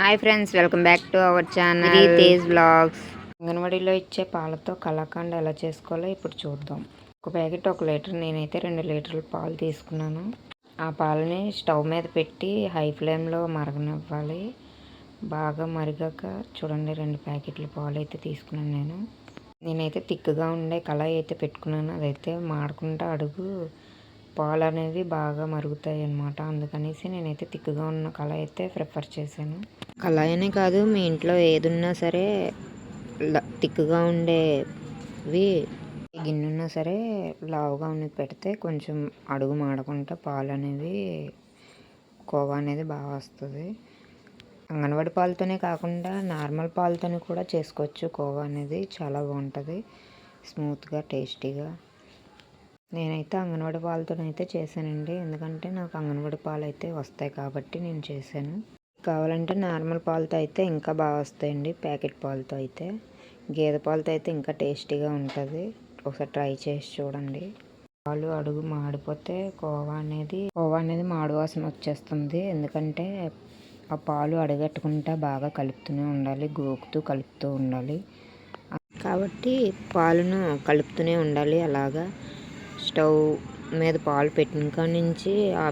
Hi friends welcome back to our channel Tej vlogs అంగన్వాడీలో ఇచ్చే పాలతో కలాకండ్ ఎలా చేసుకోవాలో ఇప్పుడు చూద్దాం. ఒక ప్యాకెట్ ఒక లీటర్ నేనైతే రెండు లీటర్ల పాలు తీసుకున్నాను. ఆ పాలని స్టవ్ మీద పెట్టి హై ఫ్లేమ్లో మరగనివ్వాలి. బాగా మరిగాక చూడండి రెండు ప్యాకెట్ల పాలు అయితే తీసుకున్నాను నేను. నేనైతే తిక్కుగా ఉండే కళాయి అయితే పెట్టుకున్నాను. అదైతే మాడకుండా అడుగు పాలు అనేవి బాగా మరుగుతాయి అన్నమాట అందుకనేసి నేనైతే తిక్కుగా ఉన్న కళాయి అయితే ప్రిఫర్ చేశాను. కళాయనే కాదు మీ ఇంట్లో ఏదున్నా సరే ల- తిక్కుగా ఉండేవి. గిన్నె ఉన్నా సరే లావుగా ఉన్నది పెడితే కొంచెం అడుగు మాడకుండా పాలు అనేవి కోవా అనేది బాగా వస్తుంది. అంగన్వాడి పాలతోనే కాకుండా నార్మల్ పాలతోనే కూడా చేసుకోవచ్చు. కోవా అనేది చాలా బాగుంటుంది. స్మూత్గా టేస్టీగా. నేనైతే అంగన్వాడి పాలతోనైతే చేశానండి. ఎందుకంటే నాకు అంగన్వాడి పాలు అయితే వస్తాయి కాబట్టి నేను చేశాను. కావాలంటే నార్మల్ పాలతో అయితే ఇంకా బాగా వస్తాయండి. ప్యాకెట్ పాలతో అయితే. గేదె పాలతో అయితే ఇంకా టేస్టీగా ఉంటుంది. ఒకసారి ట్రై చేసి చూడండి. పాలు అడుగు మాడిపోతే కోవా అనేది కోవా అనేది మాడు వాసన వచ్చేస్తుంది. ఎందుకంటే ఆ పాలు అడగట్టుకుంటా బాగా కలుపుతూనే ఉండాలి గోకుతూ కలుపుతూ ఉండాలి. కాబట్టి పాలను కలుపుతూనే ఉండాలి. అలాగా స్టవ్ మీద పాలు పెట్టిన నుంచి ఆ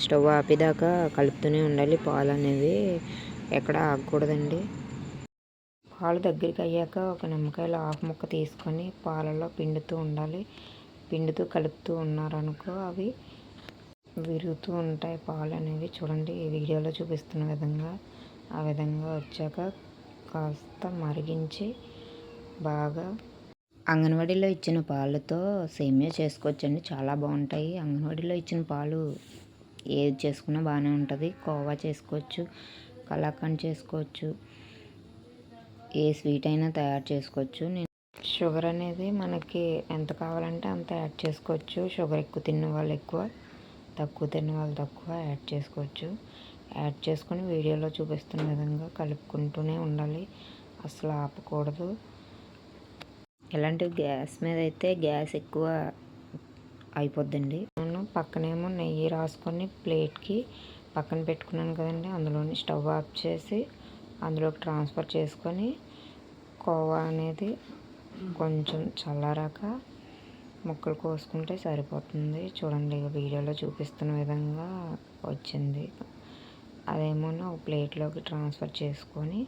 స్టవ్ ఆపేదాకా కలుపుతూనే ఉండాలి. పాలు అనేవి ఎక్కడ ఆగకూడదండి. పాలు దగ్గరికి అయ్యాక ఒక నిమ్మకాయలు ఆకు ముక్క తీసుకొని పాలలో పిండుతూ ఉండాలి. పిండుతూ కలుపుతూ ఉన్నారనుకో అవి విరుగుతూ ఉంటాయి. పాలు అనేవి చూడండి ఈ వీడియోలో చూపిస్తున్న విధంగా ఆ విధంగా వచ్చాక కాస్త మరిగించి బాగా అంగన్వాడీలో ఇచ్చిన పాలతో సేమియా చేసుకోవచ్చండి. చాలా బాగుంటాయి. అంగన్వాడీలో ఇచ్చిన పాలు ఏది చేసుకున్నా బాగానే ఉంటుంది. కోవా చేసుకోవచ్చు కలాకండ్ చేసుకోవచ్చు ఏ స్వీట్ అయినా తయారు చేసుకోవచ్చు. నేను షుగర్ అనేది మనకి ఎంత కావాలంటే అంత యాడ్ చేసుకోవచ్చు. షుగర్ ఎక్కువ తిన్న వాళ్ళు ఎక్కువ తక్కువ తిన్న వాళ్ళు తక్కువ యాడ్ చేసుకోవచ్చు. యాడ్ చేసుకొని వీడియోలో చూపిస్తున్న విధంగా కలుపుకుంటూనే ఉండాలి. అసలు ఆపకూడదు. ఇలాంటి గ్యాస్ మీద అయితే గ్యాస్ ఎక్కువ అయిపోద్దండి. పక్కనేమో నెయ్యి రాసుకొని ప్లేట్కి పక్కన పెట్టుకున్నాను కదండి. అందులోని స్టవ్ ఆఫ్ చేసి అందులోకి ట్రాన్స్ఫర్ చేసుకొని కోవా అనేది కొంచెం చల్లారాక ముక్కలు కోసుకుంటే సరిపోతుంది. చూడండి ఇక వీడియోలో చూపిస్తున్న విధంగా వచ్చింది. అదేమో ఒక ప్లేట్లోకి ట్రాన్స్ఫర్ చేసుకొని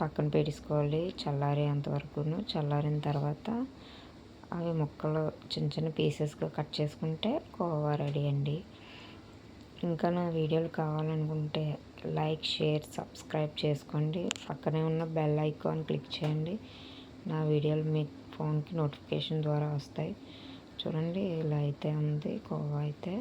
పక్కన పెట్టుకోవాలి చల్లారేంతవరకును చల్లారిన తర్వాత అవి ముక్కలు చిన్న చిన్న పీసెస్గా కట్ చేసుకుంటే కోవా రెడీ అండి. ఇంకా నా వీడియోలు కావాలనుకుంటే లైక్ షేర్ సబ్స్క్రైబ్ చేసుకోండి. పక్కనే ఉన్న బెల్ ఐకాన్ క్లిక్ చేయండి. నా వీడియోలు మీ ఫోన్కి నోటిఫికేషన్ ద్వారా వస్తాయి. చూడండి ఇలా అయితే ఉంది. కోవా అయితే